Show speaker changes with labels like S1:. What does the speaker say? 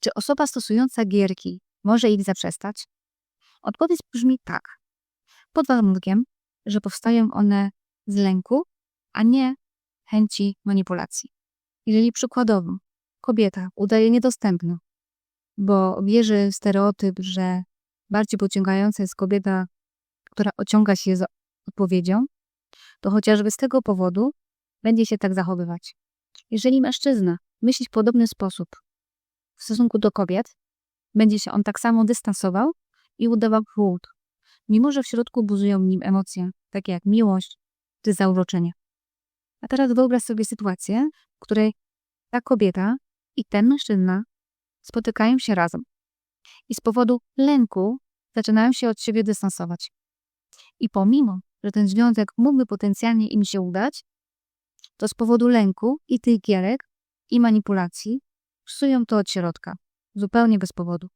S1: Czy osoba stosująca gierki może ich zaprzestać? Odpowiedź brzmi tak. Pod warunkiem, że powstają one z lęku, a nie chęci manipulacji. Jeżeli przykładowo kobieta udaje niedostępną, bo wierzy w stereotyp, że bardziej pociągająca jest kobieta, która ociąga się za odpowiedzią, to chociażby z tego powodu będzie się tak zachowywać. Jeżeli mężczyzna myśli w podobny sposób w stosunku do kobiet, będzie się on tak samo dystansował i udawał chłód, mimo że w środku buzują w nim emocje, takie jak miłość czy zauroczenie. A teraz wyobraź sobie sytuację, w której ta kobieta i ten mężczyzna spotykają się razem i z powodu lęku zaczynają się od siebie dystansować. I pomimo, że ten związek mógłby potencjalnie im się udać, to z powodu lęku i tych gierek i manipulacji psują to od środka, zupełnie bez powodu.